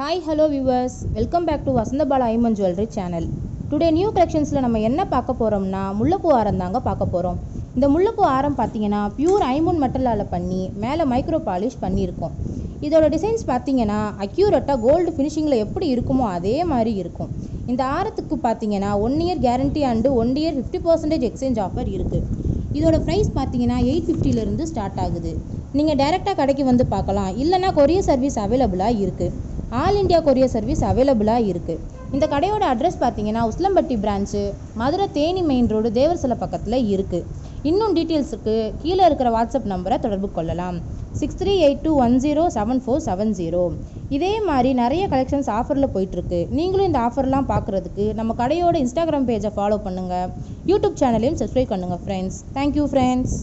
Hi hello viewers welcome back to Vasanthabala Aiman jewellery channel today new கலெக்ஷன்ஸில் நம்ம என்ன பார்க்க போகிறோம்னா முல்லைப்பூ ஆரம் தாங்க பார்க்க போகிறோம் இந்த முல்லைப்பூ ஆரம் பார்த்தீங்கன்னா பியூர் ஐமூன் மெட்டலால் பண்ணி மேலே மைக்ரோ பாலிஷ் பண்ணியிருக்கோம். இதோட டிசைன்ஸ் பார்த்தீங்கன்னா அக்யூரட்டாக கோல்டு ஃபினிஷிங்கில் எப்படி இருக்குமோ அதே மாதிரி இருக்கும். இந்த ஆரத்துக்கு பார்த்தீங்கன்னா one year guarantee and one year fifty percentage exchange offer இருக்குது இதோட ப்ரைஸ் பார்த்தீங்கன்னா எயிட் ஃபிஃப்டிலேருந்து ஸ்டார்ட் ஆகுது. நீங்கள் டைரெக்டாக கடைக்கு வந்து பார்க்கலாம். இல்லைனா கொரியர் சர்வீஸ் அவைலபிளாக இருக்குது ஆல் இந்தியா கொரியர் சர்வீஸ் அவைலபிளாக இருக்குது இந்த கடையோட அட்ரஸ் பார்த்தீங்கன்னா Usilampatti branch Madurai Theni main road தேவர்சிலை பக்கத்தில் இருக்குது இன்னும் டீட்டெயில்ஸுக்கு கீழே இருக்கிற வாட்ஸ்அப் நம்பரை தொடர்பு கொள்ளலாம். Six three eight two one zero seven four seven zero இதே மாதிரி நிறைய கலெக்ஷன்ஸ் ஆஃபரில் போயிட்டுருக்கு. நீங்களும் இந்த ஆஃபர்லாம் பார்க்குறதுக்கு நம்ம கடையோட இன்ஸ்டாகிராம் பேஜை ஃபாலோ பண்ணுங்கள் யூடியூப் சேனலையும் சப்ஸ்கிரைப் பண்ணுங்கள் ஃப்ரெண்ட்ஸ் தேங்க்யூ ஃப்ரெண்ட்ஸ்